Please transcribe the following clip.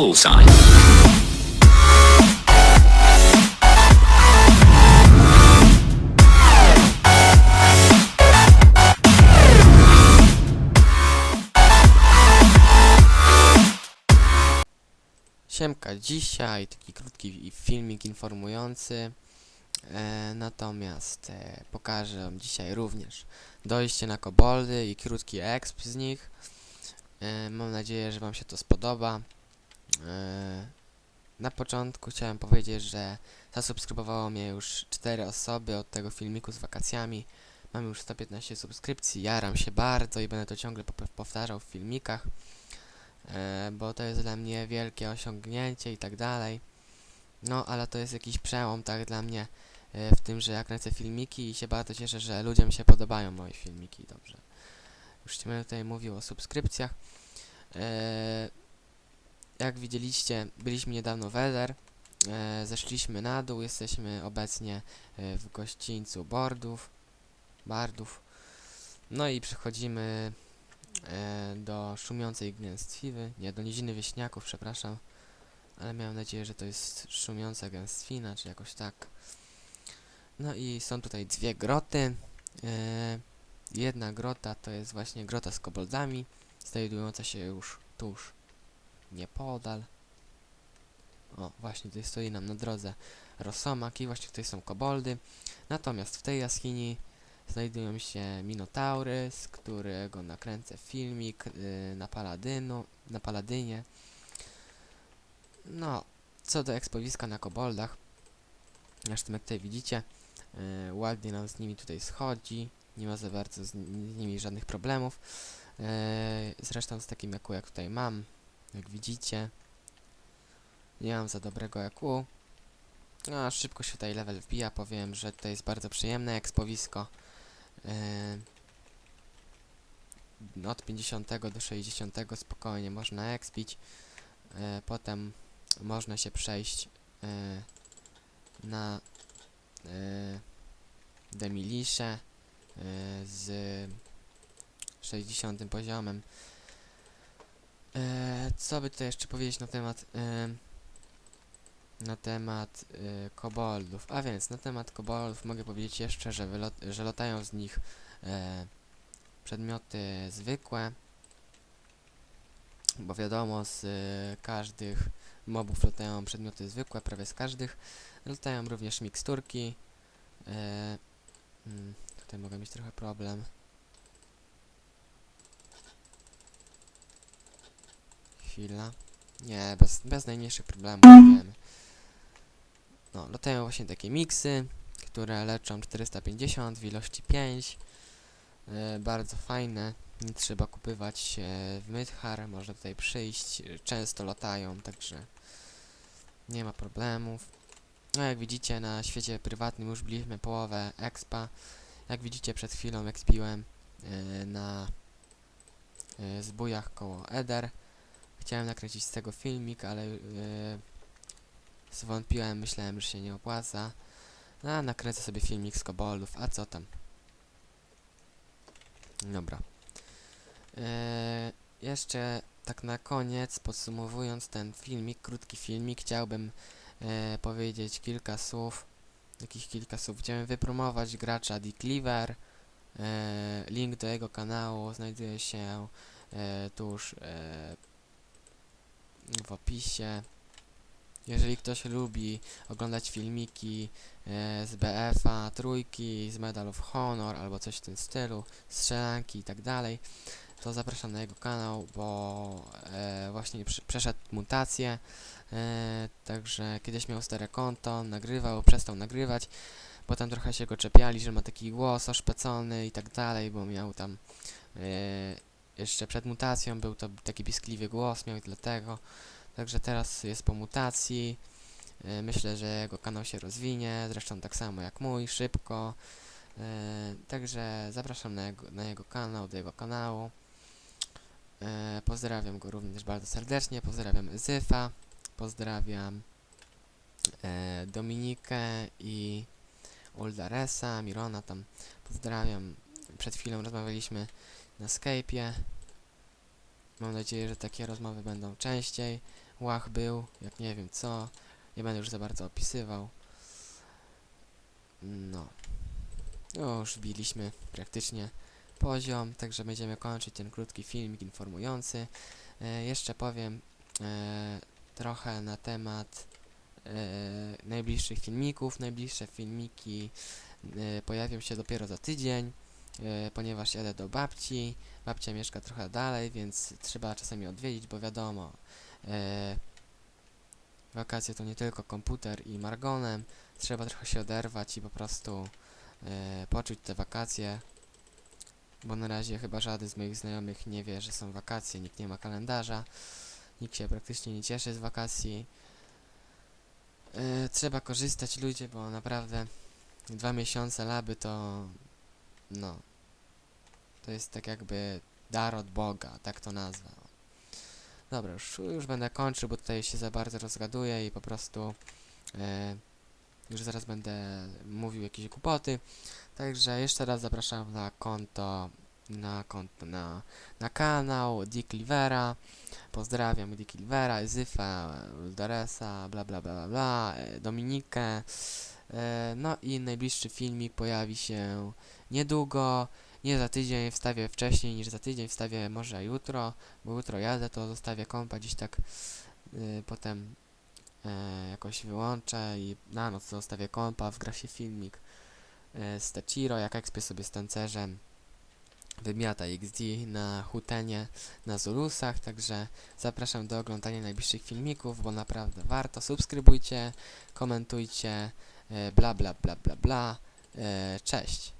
Bullseye. Siemka, dzisiaj taki krótki filmik informujący. E, natomiast e, pokażę dzisiaj również dojście na koboldy i krótki exp z nich. E, mam nadzieję, że wam się to spodoba. E, na początku chciałem powiedzieć, że zasubskrybowało mnie już 4 osoby od tego filmiku z wakacjami. Mam już 115 subskrypcji, jaram się bardzo i będę to ciągle powtarzał w filmikach e, bo to jest dla mnie wielkie osiągnięcie i tak dalej. No, ale to jest jakiś przełom, tak, dla mnie e, w tym, że ja kręcę filmiki i się bardzo cieszę, że ludziom się podobają moje filmiki, dobrze. Już ci będę tutaj mówił o subskrypcjach. Jak widzieliście, byliśmy niedawno w Eder, e, zeszliśmy na dół, jesteśmy obecnie e, w gościńcu Bordów, Bardów. No i przechodzimy e, do szumiącej gęstwiwy, nie, do niziny wieśniaków, przepraszam, ale miałem nadzieję, że to jest szumiąca gęstwina, czy jakoś tak. No i są tutaj dwie groty. E, jedna grota to jest właśnie grota z koboldami, znajdująca się już tuż niepodal. O, właśnie tutaj stoi nam na drodze Rosomak i właśnie tutaj są koboldy. Natomiast w tej jaskini znajdują się Minotaury, z którego nakręcę filmik y, na Paladynu, na Paladynie. No, co do ekspowiska na koboldach, zresztą jak tutaj widzicie, y, ładnie nam z nimi tutaj schodzi, nie ma za bardzo z, z nimi żadnych problemów. Y, zresztą z takim jaku jak tutaj mam, jak widzicie, nie mam za dobrego jaku. No, szybko się tutaj level wbija, powiem, że tutaj jest bardzo przyjemne ekspowisko. Yy, od 50 do 60 spokojnie można expić. Yy, potem można się przejść yy, na yy, Demilisze yy, z 60 poziomem. Yy, co by tutaj jeszcze powiedzieć na temat yy, na temat y, koboldów. A więc na temat koboldów mogę powiedzieć jeszcze, że, wylot, że latają z nich e, przedmioty zwykłe, bo wiadomo z y, każdych mobów latają przedmioty zwykłe, prawie z każdych. Latają również miksturki. E, mm, tutaj mogę mieć trochę problem. Chwila. Nie, bez, bez najmniejszych problemów, wiemy. No, latają właśnie takie miksy, które leczą 450 w ilości 5. E, bardzo fajne. Nie trzeba kupywać w Mythar, można tutaj przyjść. e, Często latają, także nie ma problemów. No jak widzicie na świecie prywatnym już byliśmy połowę expa. Jak widzicie przed chwilą expiłem e, na e, zbójach koło Eder. Chciałem nakręcić z tego filmik, ale e, Zwątpiłem, myślałem, że się nie opłaca. No, a nakręcę sobie filmik z koboldów, a co tam? Dobra. Eee, jeszcze tak na koniec, podsumowując ten filmik, krótki filmik, chciałbym e, powiedzieć kilka słów, jakich kilka słów. Chciałem wypromować gracza Decliver. E, link do jego kanału znajduje się e, tuż e, w opisie. Jeżeli ktoś lubi oglądać filmiki e, z BF-a, trójki, z Medal of Honor albo coś w tym stylu, strzelanki i tak dalej, to zapraszam na jego kanał, bo e, właśnie przy, przeszedł mutację, e, także kiedyś miał stare konto, nagrywał, przestał nagrywać, potem trochę się go czepiali, że ma taki głos oszpecony i tak dalej, bo miał tam e, jeszcze przed mutacją był to taki piskliwy głos, miał dlatego Także teraz jest po mutacji. E, Myślę, że jego kanał się rozwinie, zresztą tak samo jak mój, szybko. E, Także zapraszam na jego, na jego kanał, do jego kanału. E, Pozdrawiam go również bardzo serdecznie, pozdrawiam Zyfa, pozdrawiam Dominikę i Uldaresa, Mirona tam pozdrawiam. Przed chwilą rozmawialiśmy na Skype'ie. Mam nadzieję, że takie rozmowy będą częściej. łach był, jak nie wiem co. Nie będę już za bardzo opisywał. No. No, już wbiliśmy praktycznie poziom, także będziemy kończyć ten krótki filmik informujący. E, jeszcze powiem e, trochę na temat e, najbliższych filmików. Najbliższe filmiki e, pojawią się dopiero za tydzień, ponieważ jadę do babci. Babcia mieszka trochę dalej, więc trzeba czasami odwiedzić, bo wiadomo, e, wakacje to nie tylko komputer i margonem. Trzeba trochę się oderwać i po prostu e, poczuć te wakacje. Bo na razie chyba żaden z moich znajomych nie wie, że są wakacje, nikt nie ma kalendarza, nikt się praktycznie nie cieszy z wakacji. E, trzeba korzystać ludzie, bo naprawdę dwa miesiące laby to no to jest tak jakby dar od Boga, tak to nazwę. Dobra, już, już będę kończył, bo tutaj się za bardzo rozgaduję i po prostu e, już zaraz będę mówił jakieś głupoty. Także jeszcze raz zapraszam na konto, na konto, na, na kanał Dick Livera. Pozdrawiam Dick Livera, Zyfa, Daresa, bla bla bla bla, bla e, Dominikę. E, no i najbliższy filmik pojawi się niedługo. Nie za tydzień, wstawię wcześniej niż za tydzień, wstawię może jutro, bo jutro jadę, to zostawię kompa gdzieś tak y, potem e, jakoś wyłączę i na noc zostawię kompa, wgra się filmik e, z Techiro, jak ekspię sobie z tancerzem. Wymiata XD na hutenie na Zulusach, także zapraszam do oglądania najbliższych filmików, bo naprawdę warto, subskrybujcie, komentujcie, e, bla bla bla bla bla, cześć!